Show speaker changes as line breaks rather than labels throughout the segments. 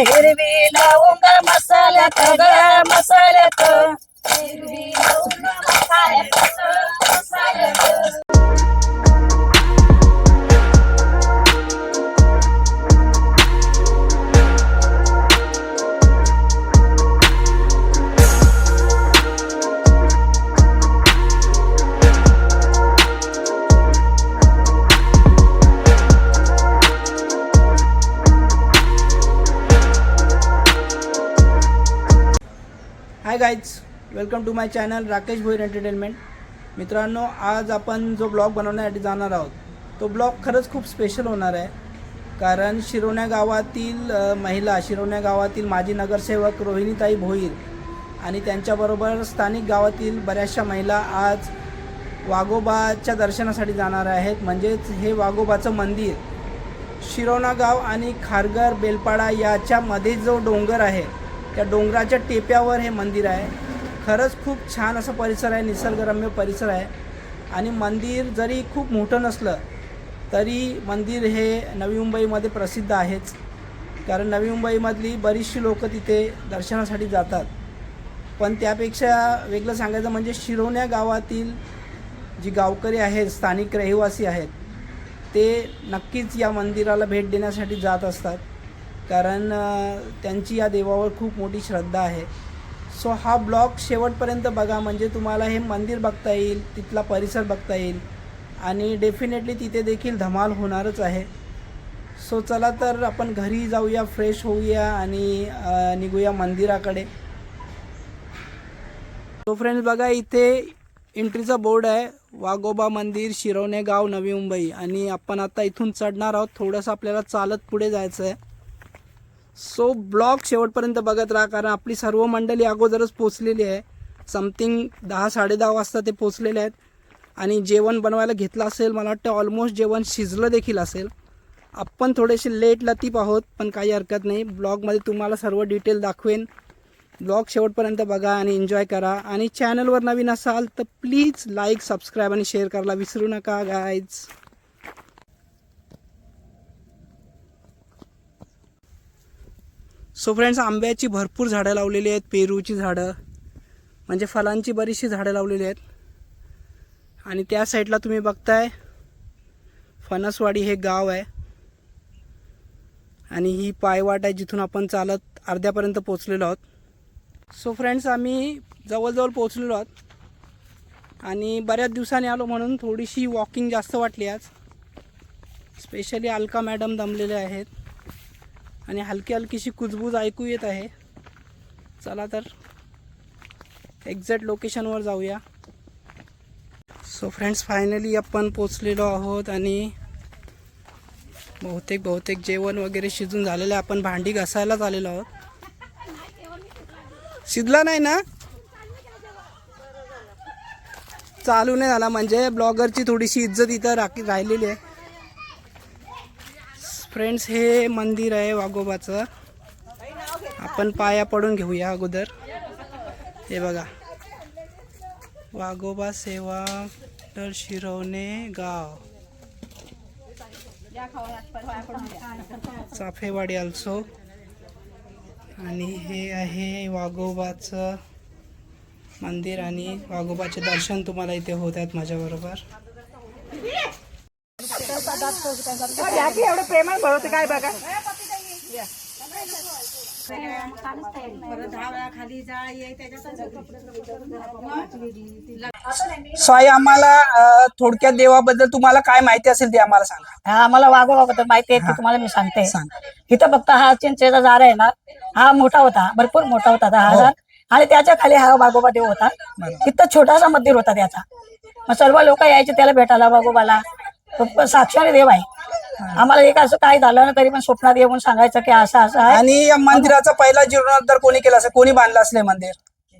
हिरवी लवंग मसाल्यात ग मसाल्यात.
Hi guys welcome to my channel Rakesh Bhoir entertainment मित्रांनो आज आपण जो ब्लॉग बनवण्यासाठी जाणार आहोत तो ब्लॉग खरंच खूप स्पेशल होणार आहे. कारण शिरोण्या गावातील महिला शिरोण्या गावातील माजी नगरसेवक रोहिणीताई भोईर आणि त्यांच्याबरोबर स्थानिक गावातील बऱ्याचशा महिला आज वाघोबाच्या दर्शनासाठी जाणार आहेत. म्हणजेच हे वाघोबाचं मंदिर शिरोणा गाव आणि खारघर बेलपाडा याच्यामध्ये जो डोंगर आहे त्या डोंगराच्या टेप्यावर हे मंदिर आहे. खरंच खूप छान असं परिसर आहे निसर्गरम्य परिसर आहे. आणि मंदिर जरी खूप मोठं नसलं तरी मंदिर हे नवी मुंबईमध्ये प्रसिद्ध आहेच. कारण नवी मुंबईमधली बरीचशी लोकं तिथे दर्शनासाठी जातात. पण त्यापेक्षा वेगळं सांगायचं म्हणजे शिरोण्या गावातील जी गावकरी आहेत स्थानिक रहिवासी आहेत ते नक्कीच या मंदिराला भेट देण्यासाठी जात असतात. कारण त्यांची या देवावर खूप मोठी श्रद्धा आहे. सो हा ब्लॉग शेवटपर्यंत बघा म्हणजे तुम्हाला हे मंदिर बघता येईल तिथला परिसर बघता येईल आणि डेफिनेटली तिथे देखील धमाल होणारच आहे. सो चला तर आपण घरी जाऊया फ्रेश होऊया आणि निघूया मंदिराकडे. तो फ्रेंड्स बघा इथे एंट्रीचा बोर्ड आहे. वाघोबा मंदिर शिरवणे गाव नवी मुंबई आणि आपण आता इथून चढणार आहोत. थोडंसं आपल्याला चालत पुढे जायचं आहे सो ब्लॉग शेवटपर्यंत बघत राहा कारण आपली सर्व मंडळी अगोदरच पोचलेली आहे. समथिंग दहा साडेदहा वाजता ते पोचलेले आहेत. आणि जेवण बनवायला घेतलं असेल मला वाटतं ऑलमोस्ट जेवण शिजलं देखील असेल. आपण थोडेसे लेट लतीप आहोत पण काही हरकत नाही. ब्लॉगमध्ये तुम्हाला सर्व डिटेल दाखवेन. ब्लॉग शेवटपर्यंत बघा आणि एन्जॉय करा. आणि चॅनलवर नवीन असाल तर प्लीज लाईक सबस्क्राईब आणि शेअर करायला विसरू नका गाईज सो फ्रेंड्स आंब्याची भरपूर झाडं लावलेली आहेत पेरूची झाडं म्हणजे फळांची बरीचशी झाडं लावलेली आहेत. आणि त्या साईडला तुम्ही बघताय फणसवाडी हे गाव आहे. आणि ही पायवाट आहे जिथून आपण चालत अर्ध्यापर्यंत पोचलेलो आहोत. सो फ्रेंड्स आम्ही जवळजवळ पोचलेलो आहोत. आणि बऱ्याच दिवसांनी आलो म्हणून थोडीशी वॉकिंग जास्त वाटली आज. स्पेशली अलका मॅडम दमलेले आहेत. आणि हलकी हलकीशी कुजबूज ऐकू येत आहे. चला तर एक्झॅक्ट लोकेशनवर जाऊया. सो फ्रेंड्स फायनली आपण पोचलेलो आहोत आणि बहुतेक बहुतेक जेवण वगैरे शिजून झालेलं आहे. आपण भांडी घासायलाच आलेलो आहोत. शिजला नाही ना? चालू नाही झाला. म्हणजे ब्लॉगरची थोडीशी इज्जत इथं राखी राहिलेली आहे. फ्रेंड्स हे मंदिर आहे वाघोबाचं. आपण पाया पडून घेऊया अगोदर. हे बघा. वाघोबा सेवा तर शिरवणे गाव. चाफेवाडी आल्सो आणि हे आहे वाघोबाचं मंदिर आणि वाघोबाचे दर्शन तुम्हाला इथे होत आहेत माझ्याबरोबर.
एवढं प्रेमात भरवते काय बघा.
साई आम्हाला थोडक्यात देवाबद्दल तुम्हाला काय माहिती असेल ते आम्हाला सांगा.
हा मला वाघोबाबद्दल माहिती आहे ते तुम्हाला मी सांगते.
सांग.
इथं फक्त हा चिंचेचा झाड आहे ना हा मोठा होता भरपूर मोठा होता हा
हो.
झाड आणि त्याच्याखाली हा वाघोबा देव होता. तिथं छोटासा मंदिर होता त्याचा. मग सर्व लोक यायचे त्याला भेटायला वाघोबाला. साक्षात देव आहे. आम्हाला एक असं काय झालं ना तरी पण स्वप्नात येऊन सांगायचं की असं असं आहे.
आणि या मंदिराचा पहिला जीर्णोद्धार कोणी केला असेल कोणी बांधलं असले मंदिर?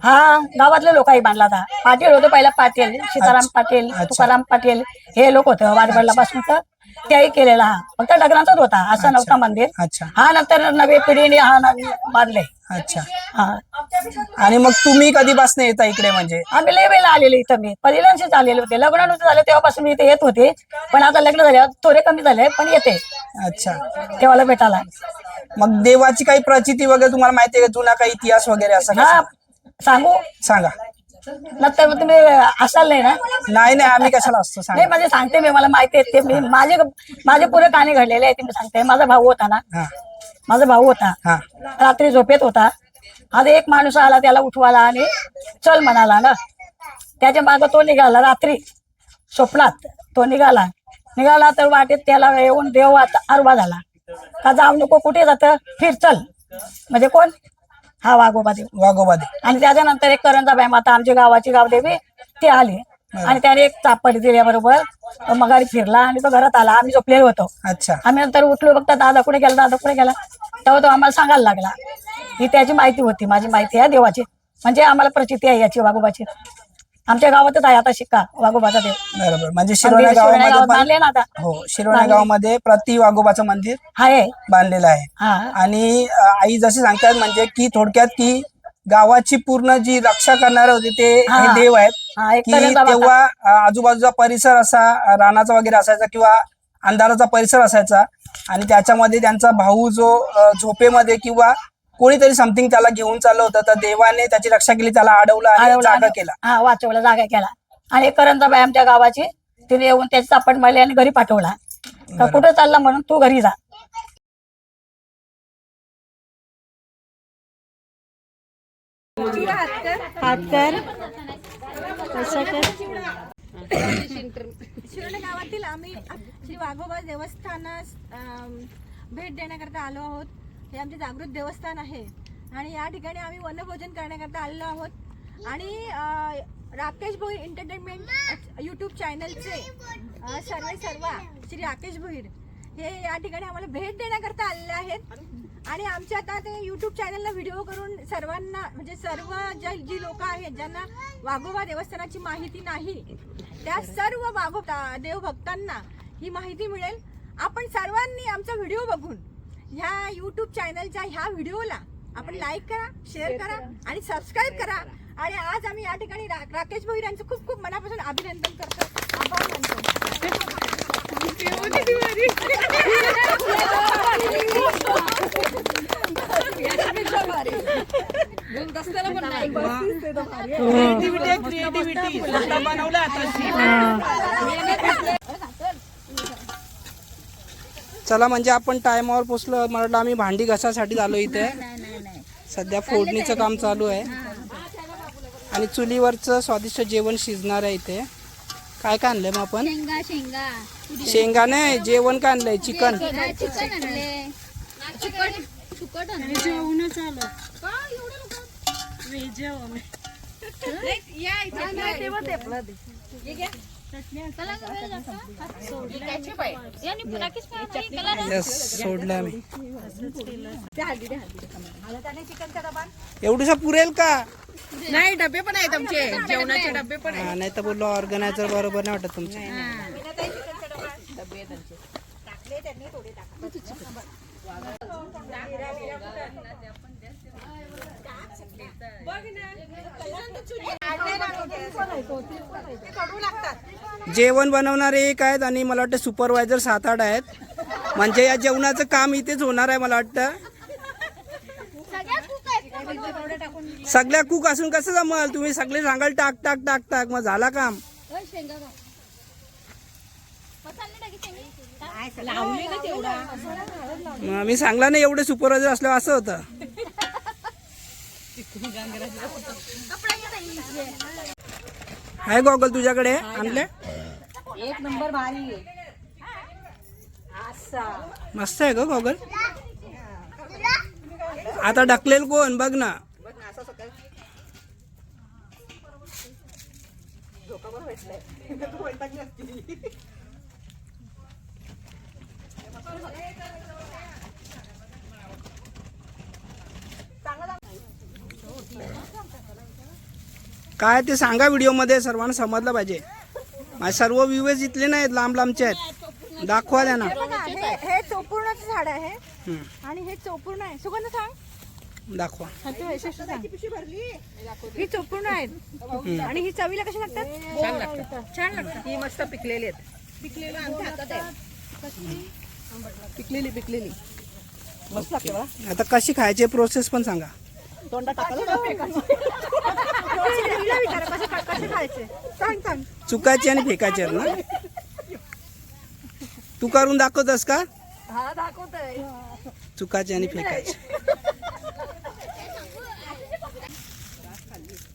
हा गावातले लोकही बांधला होता. पाटील होते पहिला पाटील सीताराम पाटील. तुकाराम पाटील हे लोक होते वारबडला पासून तर त्याही केलेला हा. फक्त लग्नाचाच होता. असं नव्हता मंदिर.
अच्छा.
हा नंतर नवी पिढीने हा नवीन बांधले
अच्छा.
हा.
आणि मग तुम्ही कधीपासून येता इकडे म्हणजे?
आम्ही लय वेळेला आलेले इथं मी. पहिल्यांशीच आलेले होते. लग्न नव्हतं झालं तेव्हापासून मी इथे येत होते. पण आता लग्न झाल्यावर थोडे कमी झाले पण येते.
अच्छा.
तेव्हाला भेटायला.
मग देवाची काही प्रचिती वगैरे तुम्हाला माहिती आहे का? जुना काही इतिहास वगैरे असं
हा.
काही?
सांगू.
सांगा.
नंतर मग तुम्ही असाल नाही ना?
नाही नाही आम्ही कशाला असतो सांगा.
नाही म्हणजे सांगते मी मला माहिती आहे ते मी माझे माझे पुरे काने घडलेले आहे ते मी सांगते. माझा भाऊ होता ना?
हा.
माझा भाऊ होता.
हा.
रात्री झोपेत होता. आज एक माणूस आला त्याला उठवाला आणि चल म्हणाला ना. त्याच्या मागं तो निघाला रात्री स्वप्नात. तो निघाला. निघाला तर वाटेत त्याला येऊन देव आता आरवा झाला. का जाऊ नको कुठे जात? फिर चल. म्हणजे कोण? हा वाघोबा देव.
वाघोबादे
आणि त्याच्यानंतर एक करंजाबाई माता आमची गावाची गावदेवी ती आली. आणि त्याने एक चापट दिल्याबरोबर तो मगारी फिरला आणि तो घरात आला. आम्ही झोपलेलो होतो.
अच्छा.
आम्ही नंतर उठलो बघता दादा कुठे गेला दादा कुठे गेला? तेव्हा तो आम्हाला सांगायला लागला. ही त्याची माहिती होती माझी माहिती आहे देवाची. म्हणजे आम्हाला प्रचिती आहे याची वाघोबाची. आमच्या गावातच आहे आता शिक्का वाघोबाचा देव.
बरोबर. म्हणजे
मंदिर
शिरोणा गावामध्ये
गावात
पण
बांधले ना आता.
हो शिरोणा गावामध्ये प्रति वाघोबाचं मंदिर
आहे.
बांधलेलं आहे.
हा.
आणि अ, आई जसे सांगतात म्हणजे की थोडक्यात की गावाची पूर्ण जी रक्षा करणारे होते ते
हा.
हे देव आहेत.
हा एक
की. तेव्हा अ, आजूबाजूचा परिसर असा अ, रानाचा वगैरे असायचा किंवा अंधाराचा परिसर असायचा. आणि त्याच्यामध्ये त्यांचा भाऊ जो अ, झोपेमध्ये किंवा कोणीतरी समथिंग त्याला घेऊन चाललं होतं तर देवाने त्याची रक्षा केली त्याला अडवलं आणि
अडवला
जागा
आणि-
केला.
हा वाचवला जागा केला. आणि करंजाबाई आमच्या गावाची तिने येऊन त्याची चापट मारली आणि घरी पाठवला. का कुठं चालला म्हणून तू घरी जा.
गावातील आम्ही श्री वाघोबा देवस्थानास अम, भेट देण्याकरता आलो आहोत. हे आमचे जागृत देवस्थान आहे. आणि या ठिकाणी आम्ही वनभोजन करण्याकरता आलेलो आहोत. आणि राकेश भोईर एंटरटेनमेंट यूट्यूब चॅनलचे सर्व सर्वे सर्वा श्री राकेश भोईर हे या ठिकाणी आम्हाला भेट देण्याकरता आलेले आहेत. आणि आमच्या आता ते युट्यूब चॅनलला व्हिडिओ करून सर्वांना म्हणजे सर्व ज्या जी लोक आहेत ज्यांना वाघोबा देवस्थानाची माहिती नाही त्या सर्व वाघो देवभक्तांना ही माहिती मिळेल. आपण सर्वांनी आमचा व्हिडिओ बघून ह्या युट्यूब चॅनलच्या ह्या व्हिडिओला आपण लाईक करा शेअर करा आणि सबस्क्राईब करा. आणि आज आम्ही या ठिकाणी रा- राकेश भोईर यांचं खूप खूप मनापासून अभिनंदन करतो. आभार
चला म्हणजे आपण टायमावर पोचलो. मला वाटलं आम्ही भांडी घासासाठी आलो इथे. सध्या फोडणीचं काम चालू आहे. आणि चुलीवरचं स्वादिष्ट जेवण शिजणार आहे इथे. काय काय आणलंय मग आपण?
शेंगा
नाही जेवण काय आणलंय? चिकन.
चिकन
सोडलं एवढीसा पुरेल का?
नाही डबे पण आहेत आमचे. जेवणाचे डबे पण
हा, नाही तर बोललो ऑर्गनायझर बरोबर नाही वाटत तुमचे. जेवण बनवणारे एक आहेत आणि मला वाटतं सुपरवायझर सात आठ आहेत. म्हणजे या जेवणाचं काम इथेच होणार आहे मला वाटतं. सगळ्या कुक असून कसं जमल? तुम्ही सगळे सांगाल टाक टाक टाक टाक. मग झाला काम. मी सांगला नाही एवढे सुपरवायझर असल्यावर असं होतं. आहे गॉगल तुझ्याकडे? आणले?
एक नंबर भारी
मस्त आहे ग गॉगल. आता ढकलेल कोण? बघ ना. काय ते सांगा व्हिडिओमध्ये सर्वांना समजलं पाहिजे. माझे सर्व व्ह्यूज इथले नाहीत लांब लांबचे आहेत. दाखवा द्या ना
हे बघा हे हे चोपूर्णाचं झाड आहे.
हम्म,
आणि हे चोपूर्ण आहे. सुगंध सांग.
दाखवा.
हा, तू यशस्वी सांग. ही चोपूर्ण आहेत. आणि ही चवीला कशी लागतात? छान लागतात.
ही मस्त पिकलेली आहेत. पिकलेली पिकलेली पिकलेली. मस्त लागते
आता कशी खायची प्रोसेस पण सांगा.
सांग
चुकाची आणि फेकाची आहेत ना? तू करून दाखवतस का?
हा दाखवतोय.
चुकाची आणि फेकाची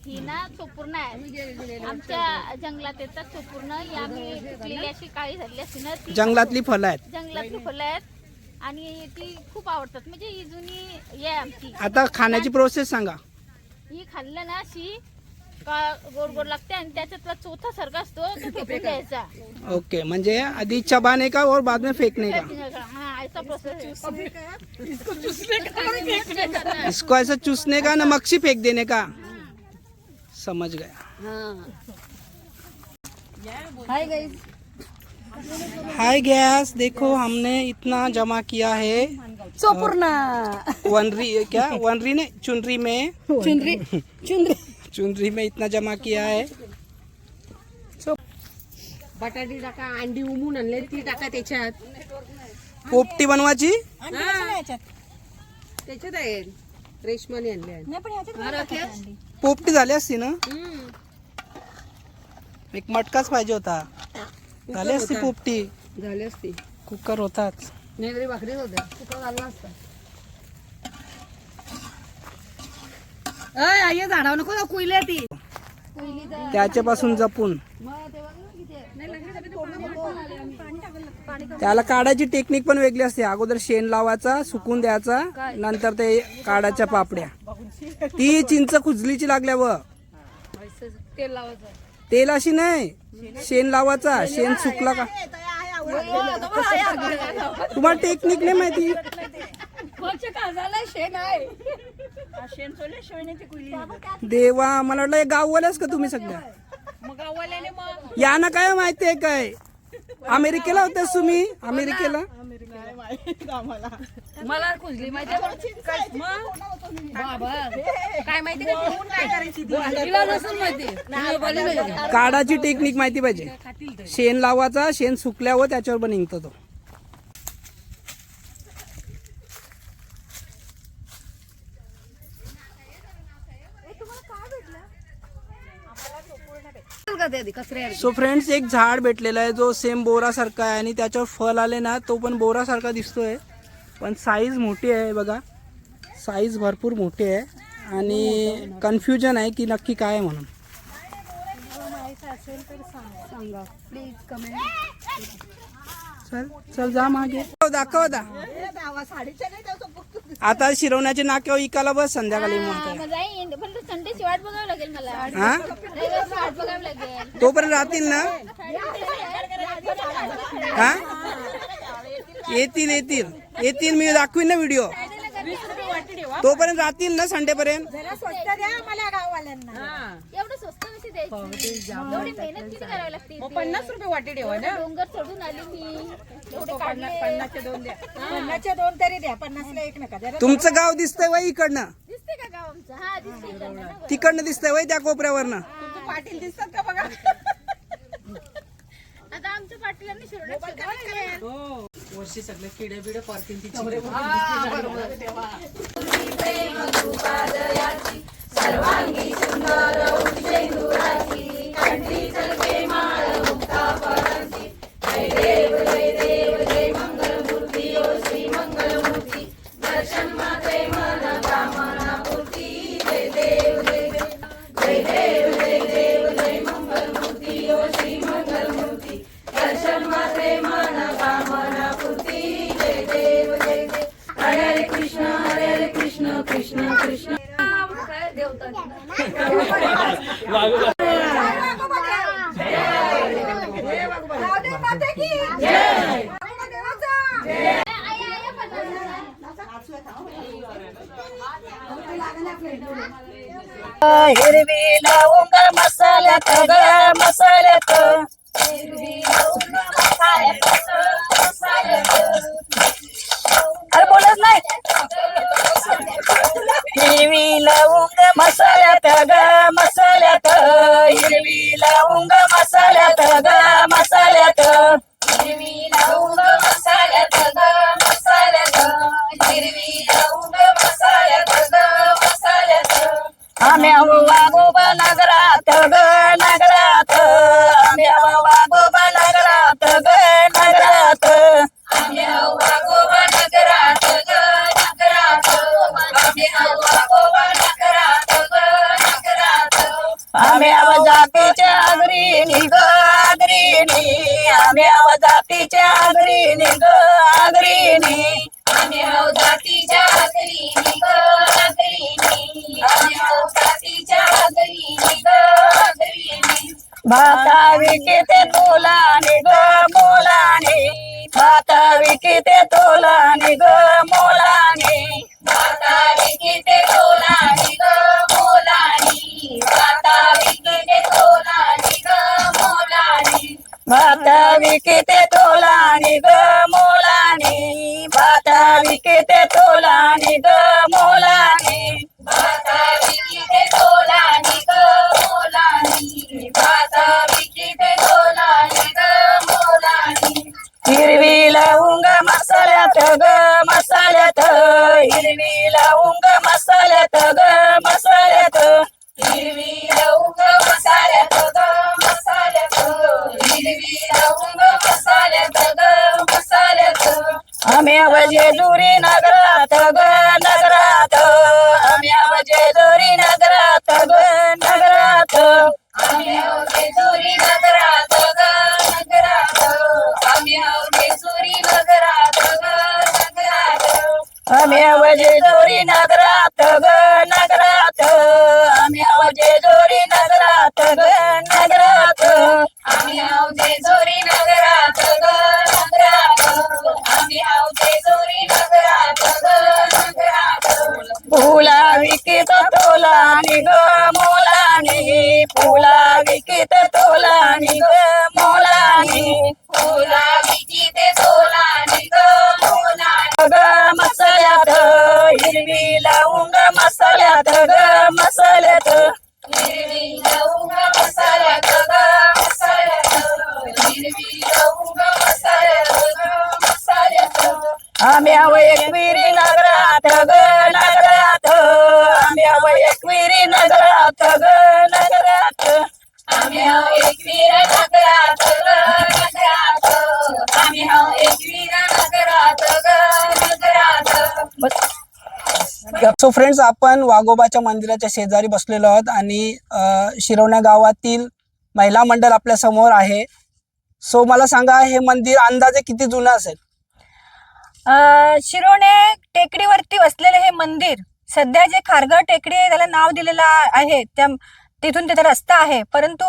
ही ना चोपूर्ण आहे. आमच्या जंगलात येतात चोपूर्ण. ही आम्ही पिकलेली अशी काळी झालेली असते ना ती
जंगलातली फळं आहेत.
जंगलातली फुलं आहेत. आणि ती खूप आवडतात. म्हणजे ही जुनी आहे आमची.
आता खाण्याची प्रोसेस सांगा.
ही खाल्लं ना अशी का गोड गोड लागते आणि त्याच्यातला चौथा सर्ग असतो तो फेकून द्यायचा.
ओके म्हणजे आधी चबाने का और बाद में फेकने का?
हा ऐसा प्रोसेस
इसको ऐसा चूसने का ना से फेंक देने का? समझ गया.
हाय गाईज
हाय गैस देखो हमने इतना जमा किया है।
चोपूर्ण।
वनरी क्या? वनरी ने चुनरी में।
चुंदरी चुंदरी
चुनरी में इतना जमा किया है।
बटाटी टाका अंडी उमून आणले ती टाका त्याच्यात.
पोपटी बनवायची
त्याच्यात आहे. रेशमाने आणले
पोपटी झाली असती ना?
हम्म.
एक मटकाच पाहिजे होता. झाली असती पोपटी?
झाली असती.
कुकर होताच
नाही तरी भाकरीच होत्या. तुका झाला असता. अय आई झाडावर नको कुईले ती.
त्याच्यापासून जपून. त्याला काढायची टेक्निक पण वेगळी असते. अगोदर शेण लावायचा सुकून द्यायचा नंतर ते काढायच्या पापड्या. ती चिंच खुजलीची लागल्यावर.
तेल लावायचं.
तेल अशी नाही. शेण लावायचा शेण सुकला का? तुम्हाला टेक्निक नाही माहिती? देवा मला वाटलं गाववाल्याच का तुम्ही सगळ्या?
मग
यांना काय माहिती आहे काय? अमेरिकेला होतेस तुम्ही? अमेरिकेला?
मला खुजली माहिती बाबा काय माहिती का? घेऊन काय करायची ती? तिला नसून माहिती?
काढाची टेक्निक माहिती पाहिजे. शेण लावायचा शेण सुकल्यावर त्याच्यावर पण निघतो तो.
आधी कचऱ्या
सो फ्रेंड्स एक झाड भेटलेलं आहे जो सेम बोरासारखा आहे आणि त्याच्यावर फळ आले ना तो पण बोरासारखा दिसतोय. पण साईज मोठी आहे बघा. साईज भरपूर मोठी आहे. आणि कन्फ्युजन आहे की नक्की काय आहे म्हणून. चल चल जा मागे. हो, दाखव दा आता शिरवण्याचे नाक्यावर इकाला बस संध्याकाळी मग
वाट
हा? तोपर्यंत राहतील ना? हा? येतील येतील. येतील मी दाखवीन ना व्हिडिओ तोपर्यंत राहतील ना संडे
द्यायची. एवढी मेहनत किती करावी लागते
मग
इथे?
पन्नास रुपये वाटी ठेवा ना.
डोंगर चढून आली मी. एवढे काढले.
पन्नासचे दोन द्या.
पन्नासच्या दोन तरी द्या. पन्नासला एक नका.
तुमचं गाव दिसतंय वय इकडनं.
दिसते का गाव आमचं? हा दिसते इकडनं ना गं.
तिकडनं दिसतंय वय त्या कोपऱ्यावरनं.
तुमचे पाटील दिसतात का बघा?
आता आमच्या पाटीलांनी.
हो. वर्षी सगळे किडे बिडे पडतील तिची.
राधे
हिरवी
que yeah, we're just
so friends आपण वाघोबाच्या मंदिराच्या शेजारी बसलेलो आहोत आणि शिरवण्या गावातील महिला मंडळ आपल्यासमोर आहे. सो मला सांगा हे मंदिर अंदाजे किती जुनं असेल?
शिरोणे टेकडीवरती वसलेले हे मंदिर सध्या जे खारघर टेकडी आहे त्याला नाव दिलेलं आहे त्या तिथून तिथे रस्ता आहे. परंतु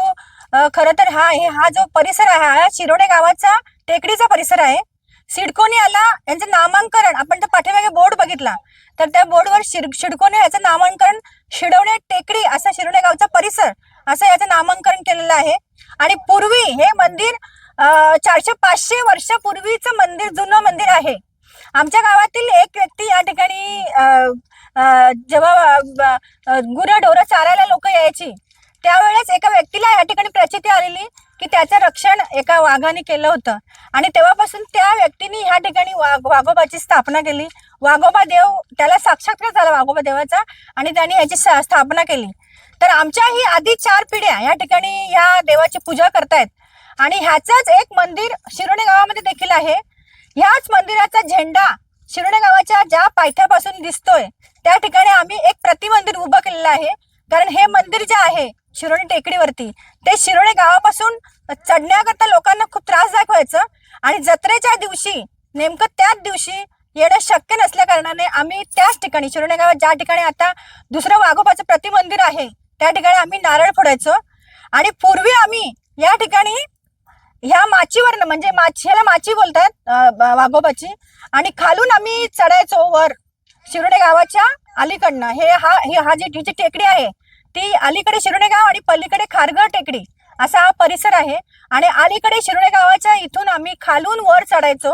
अ, खरं तर हा हे हा जो परिसर आहे हा शिरोणे गावाचा टेकडीचा परिसर आहे. सिडकोने आला यांचं नामांकन आपण जर पाठीमागे बोर्ड बघितला तर त्या बोर्डवर शिर शिडकोने याचं नामांकन शिडवणे टेकडी असा शिरोणे गावचा परिसर असं याचं नामांकन केलेलं आहे. आणि पूर्वी हे मंदिर चारशे पाचशे वर्षापूर्वीचं मंदिर जुनं मंदिर आहे. आमच्या गावातील एक व्यक्ती या ठिकाणी जेव्हा गुरं ढोरं चारायला लोक यायची त्यावेळेस एका व्यक्तीला या ठिकाणी प्रचिती आलेली. की त्याचं रक्षण एका वाघाने केलं होतं. आणि तेव्हापासून त्या व्यक्तीने ह्या ठिकाणी वाघ वाघोबाची स्थापना केली. वाघोबा देव त्याला साक्षात्कार झाला वाघोबा देवाचा आणि त्यांनी याची स्थापना केली. तर आमच्या ही आधी चार पिढ्या या ठिकाणी या देवाची पूजा करतायत. आणि ह्याचंच एक मंदिर शिरोणे गावामध्ये देखील आहे. ह्याच मंदिराचा झेंडा शिरोणे गावाच्या ज्या पायथ्यापासून दिसतोय त्या ठिकाणी आम्ही एक प्रतिमंदिर उभं केलेलं आहे. कारण हे मंदिर जे आहे शिरोळी टेकडीवरती. ते शिरोणे गावापासून चढण्याकरता लोकांना खूप त्रास दाखवायचं आणि जत्रेच्या दिवशी नेमकं त्याच दिवशी येणं शक्य नसल्या कारणाने आम्ही त्याच ठिकाणी शिरोणे गावात ज्या ठिकाणी आता दुसरं वाघोबाचं प्रतिमंदिर आहे त्या ठिकाणी आम्ही नारळ फोडायचो. आणि पूर्वी आम्ही या ठिकाणी ह्या माचीवरनं म्हणजे माची ह्याला माची बोलतात वाघोबाची आणि खालून आम्ही चढायचो वर शिरोडे गावाच्या अलीकडनं. हे हा ही हा जी जी टेकडी आहे ती अलीकडे शिरुणे गाव आणि पलीकडे खारघर टेकडी असा हा परिसर आहे. आणि अलीकडे शिरुणे गावाच्या इथून आम्ही खालून वर चढायचो.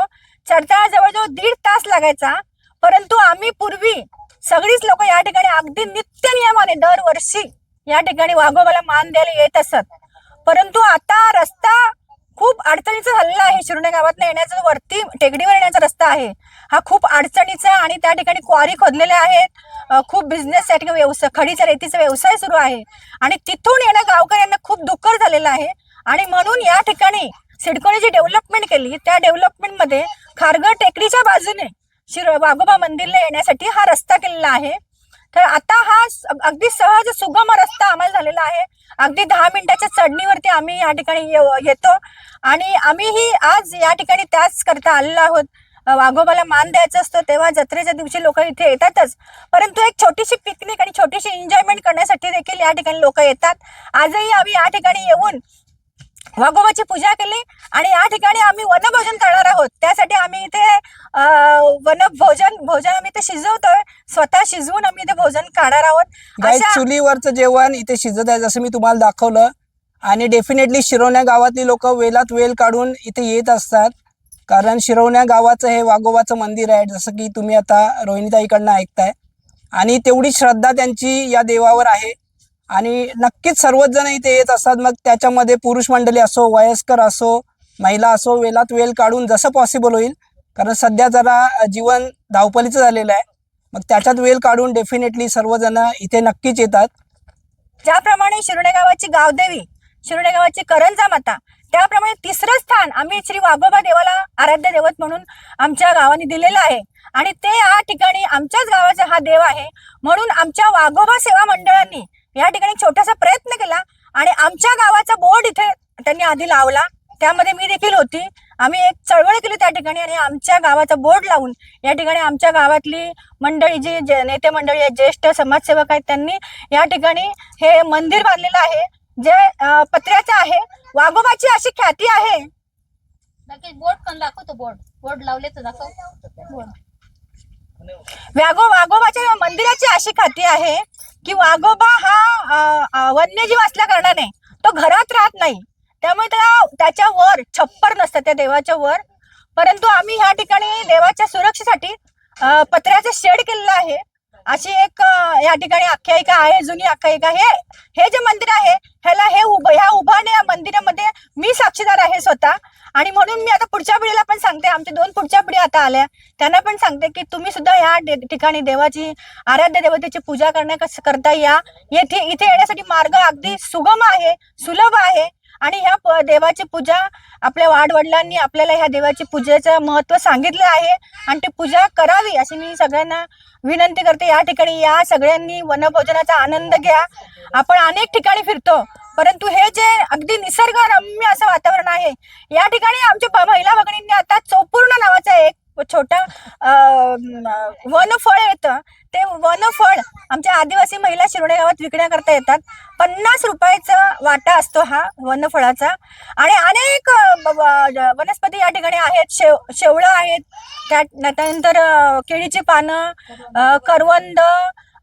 चढताना जवळजवळ दीड तास लागायचा. परंतु आम्ही पूर्वी सगळीच लोक या ठिकाणी अगदी नित्य नियमाने दरवर्षी या ठिकाणी वाघोबाला मान द्यायला येत असत. परंतु आता रस्ता खूप अडचणीचा हल्ला आहे शिरुणे गावात येण्याचा वरती टेकडीवर येण्याचा रस्ता आहे. हा खूप अडचणीचा आणि त्या ठिकाणी क्वारी खोदलेल्या आहेत. खूप बिझनेस या ठिकाणी व्यवसाय खडीचा रेतीचा व्यवसाय सुरू आहे. आणि तिथून येणं गावकऱ्यांना खूप दुःखर झालेलं आहे. आणि म्हणून या ठिकाणी सिडकोने जी डेव्हलपमेंट केली. त्या डेव्हलपमेंटमध्ये खारघर टेकडीच्या बाजूने शिर वाघोबा मंदिरला येण्यासाठी हा रस्ता केलेला आहे. तर आता हा अगदी सहज सुगम रस्ता आम्हाला झालेला आहे. अगदी दहा मिनिटाच्या चढणीवरती आम्ही या ठिकाणी येतो. आणि आम्हीही आज या ठिकाणी त्याच करता आलेलो आहोत. वाघोबाला मान द्यायचा असतो तेव्हा जत्रेच्या दिवशी लोक इथे येतातच. परंतु एक छोटीशी पिकनिक आणि छोटीशी एन्जॉयमेंट करण्यासाठी देखील या ठिकाणी लोक येतात. आजही आम्ही या ठिकाणी येऊन वाघोबाची पूजा केली आणि या ठिकाणी आम्ही वनभोजन करणार आहोत. त्यासाठी आम्ही इथे वनभोजन भोजन आम्ही इथे शिजवतोय. स्वतः शिजवून आम्ही इथे भोजन करणार आहोत. अशा
चुलीवरचं जेवण इथे शिजत आहे जसं मी तुम्हाला दाखवलं. आणि डेफिनेटली शिरवण्या गावातली लोक वेलात वेल काढून इथे येत असतात. कारण शिरवण्या गावाचं हे वाघोबाचं मंदिर आहे जसं की तुम्ही आता रोहिणीताईकडनं ऐकताय. आणि तेवढी श्रद्धा त्यांची या देवावर आहे. आणि नक्कीच सर्वच जण इथे येत असतात. मग त्याच्यामध्ये पुरुष मंडळी असो वयस्कर असो महिला असो वेलात वेल काढून जसं पॉसिबल होईल. कारण सध्या जरा जीवन धावपलीचं झालेलं आहे. मग त्याच्यात वेल काढून डेफिनेटली सर्वजण इथे नक्कीच येतात.
ज्याप्रमाणे शिरोडे गावाची गावदेवी शिरोडे गावाची करंजा माता त्याप्रमाणे तिसरं स्थान आम्ही श्री वाघोबा देवाला आराध्य देवत म्हणून आमच्या गावाने दिलेलं आहे. आणि ते या ठिकाणी आमच्याच गावाचा हा देव आहे. म्हणून आमच्या वाघोबा सेवा मंडळांनी या ठिकाणी छोटासा प्रयत्न केला आणि आमच्या गावाचा बोर्ड इथे त्यांनी आधी लावला. त्यामध्ये मी देखील होती. आम्ही एक चळवळ केली त्या ठिकाणी आणि आमच्या गावाचा बोर्ड लावून या ठिकाणी आमच्या गावातली मंडळी जी नेते मंडळी आहेत ज्येष्ठ समाजसेवक आहेत त्यांनी या ठिकाणी हे मंदिर बांधलेलं आहे. जे पत्र्याचं आहे. वाघोबाची अशी ख्याती आहे.
बोर्ड पण दाखवतो बोर्ड. बोर्ड लावले तर दाखव.
व्यागो वाघोबाच्या मंदिराची अशी ख्याती आहे. की वाघोबा हा वन्यजीव असल्या कारणाने तो घरात राहत नाही. त्यामुळे त्याला त्याच्या वर छप्पर नसतं त्या देवाच्या वर. परंतु आम्ही ह्या ठिकाणी देवाच्या सुरक्षेसाठी पत्र्याचं शेड केलेलं आहे. अशी एक या ठिकाणी आख्यायिका आहे जुनी आख्यायिका. हे हे जे मंदिर आहे ह्याला हे उभं ह्या उभाने या मंदिरामध्ये मी साक्षीदार आहे स्वतः. आणि म्हणून मी आता पुढच्या पिढीला पण सांगते आमच्या दोन पुढच्या पिढी आता आल्या. त्यांना पण सांगते की तुम्ही सुद्धा ह्या ठिकाणी देवाची आराध्य देवतेची पूजा करण्या करता या. येथे इथे येण्यासाठी मार्ग अगदी सुगम आहे सुलभ आहे. आणि ह्या प- देवाची पूजा आपल्या वाडवडिलांनी आपल्याला ह्या देवाची पूजेचं महत्त्व सांगितलं आहे. आणि ती पूजा करावी अशी मी सगळ्यांना विनंती करते. या ठिकाणी या सगळ्यांनी वनभोजनाचा आनंद घ्या. आपण अनेक ठिकाणी फिरतो परंतु हे जे अगदी निसर्गरम्य असं वातावरण आहे या ठिकाणी आमच्या महिला भगिनींनी आता चौपूर्ण नावाचं एक छोटा वनफळ येतं. ते वनफळ आमच्या आदिवासी महिला शिरोडे गावात विकण्याकरता येतात. पन्नास रुपयाचा वाटा असतो हा वनफळाचा. आणि अनेक वनस्पती या ठिकाणी आहेत. शेव शेवळं आहेत. त्या त्यानंतर केळीची पानं करवंद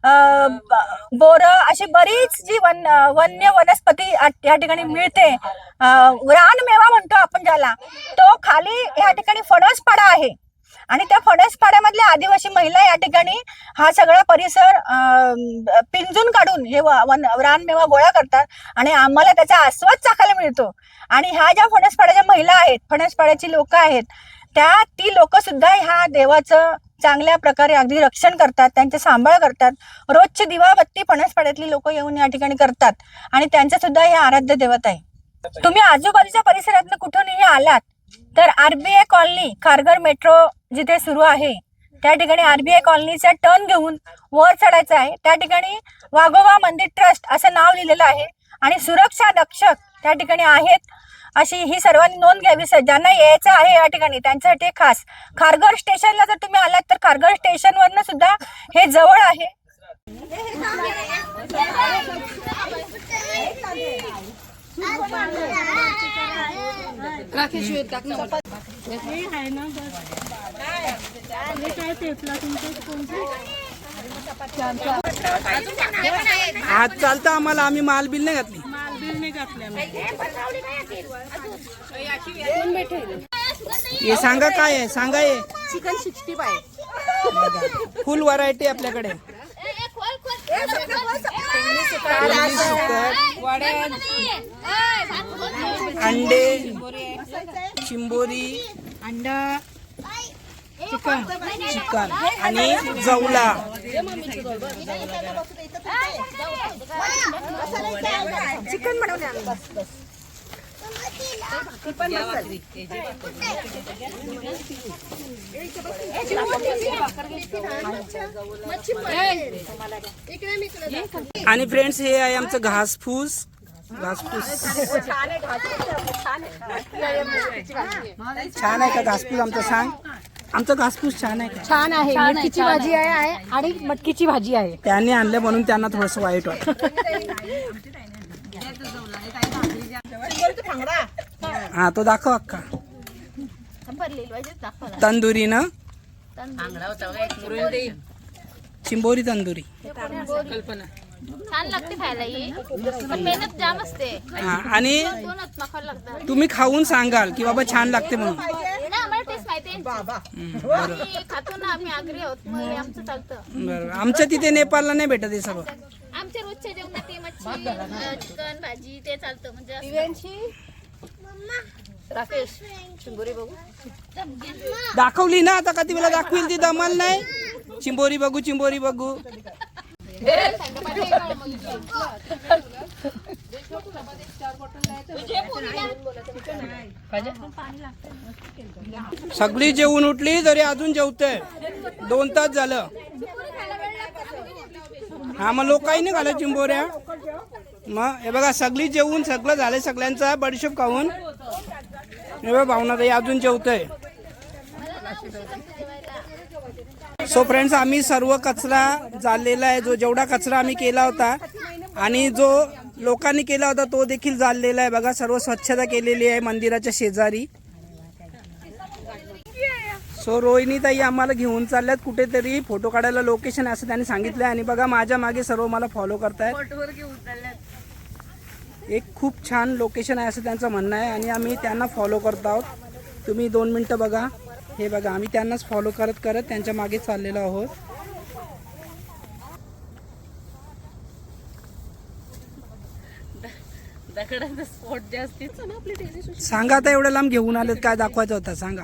बोर बोरं अशी बरीच जी वन वन्य वनस्पती आ- या ठिकाणी मिळते. रानमेवा म्हणतो आपण ज्याला. तो खाली या ठिकाणी फणसपाडा आहे. आणि त्या फणसपाड्यामधल्या आदिवासी महिला या ठिकाणी हा सगळा परिसर पिंजून काढून हे वन रानमेवा गोळा करतात आणि आम्हाला त्याचा आस्वाद चाखायला मिळतो. आणि ह्या ज्या फणसपाड्याच्या महिला आहेत फणसपाड्याची लोक आहेत त्या ती लोक सुद्धा ह्या देवाचं चांगल्या प्रकारे अगदी रक्षण करतात त्यांचे सांभाळ करतात. रोजची दिवाबत्ती फणसपाड्यातली लोक येऊन या ठिकाणी करतात. आणि त्यांचं सुद्धा हे आराध्य देवत आहे. तुम्ही आजूबाजूच्या परिसरातनं कुठूनही आलात तर आरबीआय कॉलनी खारघर मेट्रो जिथे सुरू आहे त्या ठिकाणी आरबीआय कॉलनीचा टर्न घेऊन वर चढायचं आहे. त्या ठिकाणी वाघोबा मंदिर ट्रस्ट असं नाव लिहिलेलं आहे आणि सुरक्षा रक्षक त्या ठिकाणी आहेत अशी ही सर्वांनी नोंद घ्यावी. सर ज्यांना यायचं आहे या ठिकाणी त्यांच्यासाठी खास. खारघर स्टेशनला जर तुम्ही आलात तर खारघर स्टेशनवरनं सुद्धा हे जवळ आहे.
टाक ना.
आज चालतं आम्हाला आम्ही माल बिल नाही घातली हे सांगा काय आहे सांगा हे.
Chicken sixty five
full variety आपल्याकडे
खोल खोल
तोंडली सुकट अंडे चिंबोरी.
अंडा.
चिकन. आणि जवला.
चिकन बनवले
आणि फ्रेंड्स हे आहे आमचं घासफूस घासफूस छान आहे का घासफूस आमचं सांग? आमचं घासफूस छान आहे का?
छान आहे. मटकीची भाजी आहे आहे आणि मटकीची भाजी आहे.
त्यांनी आणले म्हणून त्यांना थोडस वाईट वाटत हा तो दाखव अक्का. तंदुरी ना चिंबोरी तंदुरी.
छान लागते खायला ही. पण मेहनत जाम असते.
हा आणि
दोनच मखर लागतात
तुम्ही खाऊन सांगाल की बाबा छान लागते म्हणून.
ना आम्हाला टेस्ट माहिती आहे.
हम्म, बरोबर.
आम्ही खातो ना आम्ही आग्री आहोत. मग हे आमचं चालतं.
बरोबर. आमच्या तिथे नेपाळला नाही भेटत हे
रोजच्या चिकन भाजी ते चालतं म्हणजे असं. राकेश चिंबोरी बघू?
दाखवली ना आता कधी वेळा दाखवील ती दमल नाही. चिंबोरी बघू चिंबोरी बघू. सगळी जेवून उठली तरी अजून जेवतय. दोन तास झालं. हा मग लोक काही नाही घालत चिंबोऱ्या. मग हे बघा सगळी जेवून सगळं झालं सगळ्यांचा बडीशोप खाऊन. हे बघा भावना ताई अजून जेवतय. सो फ्रेंड्स आम्ही सर्व कचरा झालेला आहे. जो जेवढा कचरा आम्ही केला होता आणि जो लोकांनी केला होता तो देखील झालेला आहे. बघा सर्व स्वच्छता केलेली आहे मंदिराच्या शेजारी. सो रोहिणी ताई आम्हाला घेऊन चालल्यात. कुठेतरी फोटो काढायला लोकेशन असं त्यांनी सांगितलं आणि बघा माझ्या मागे सर्व मला फॉलो करतायत. एक खूप छान लोकेशन आहे असं त्यांचं म्हणणं आहे. आणि आम्ही त्यांना फॉलो करत आहोत. तुम्ही दोन मिनटं बघा. हे बघा आम्ही त्यांनाच फॉलो करत करत त्यांच्या मागे चाललेलो आहोत. सांगा आता एवढ्या लांब घेऊन आलेत काय दाखवायचं होतं? सांगा.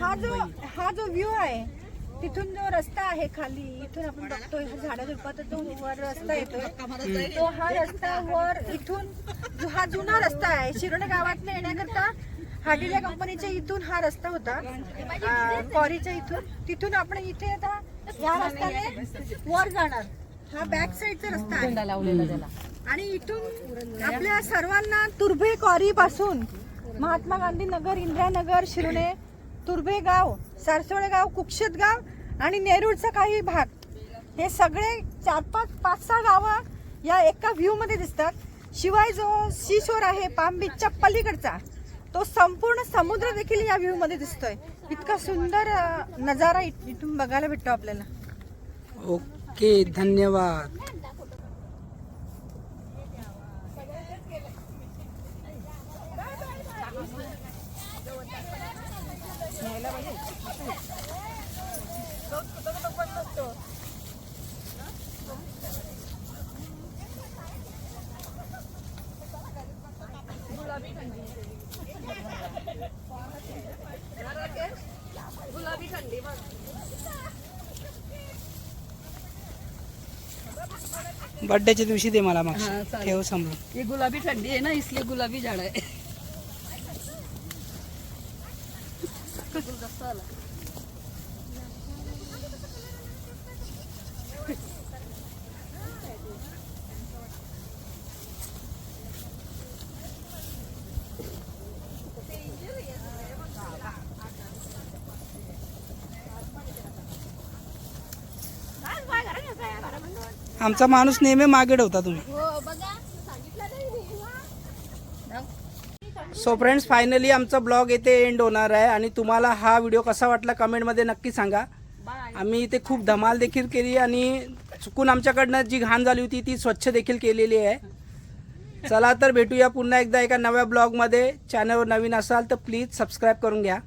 हा जो हा जो व्ह्यू आहे तिथून जो रस्ता आहे खाली इथून आपण बघतोय हा झाडा जो वर रस्ता येतोय तो हा रस्ता वर इथून हा जुना रस्ता आहे शिरोडे गावात येण्याकरता हाटिल्या कंपनीच्या इथून हा रस्ता होता कॉरीच्या इथून तिथून आपण इथे आता या रस्त्याने वर जाणार. हा बॅक साईडचा रस्ता आहे. आणि इथून आपल्या सर्वांना तुर्भे कॉरी पासून महात्मा गांधी नगर इंदिरानगर शिरोणे तुर्भे गाव सारसोळे गाव कुक्षत गाव आणि नेरूळचा काही भाग. हे सगळे चार पाच पाच सहा गावं या एका व्ह्यूमध्ये दिसतात. शिवाय जो सीशोर आहे पाम बीचच्या पलीकडचा तो संपूर्ण समुद्र देखील या व्ह्यूमध्ये दिसतोय. इतका सुंदर नजारा इथून बघायला भेटतो आपल्याला.
ओके धन्यवाद. बर्थडेच्या दिवशी दे मला मग ठेव समजून
ये गुलाबी ठंडी है ना इसलिए गुलाबी झाड़ा है
आमचा माणूस नेहमी मागे ठेवता तुम्ही. सो फ्रेंड्स फायनली आमचा ब्लॉग येथे एंड होणार आहे आणि तुम्हाला हा व्हिडिओ कसा वाटला कमेंटमध्ये नक्की सांगा. आम्ही इथे खूप धमाल देखील केली आणि चुकून आमच्याकडनं जी घाण झाली होती ती स्वच्छ देखील केलेली आहे. चला तर भेटूया पुन्हा एकदा एका नव्या ब्लॉगमध्ये चॅनलवर नवीन असाल तर प्लीज सबस्क्राईब करून घ्या.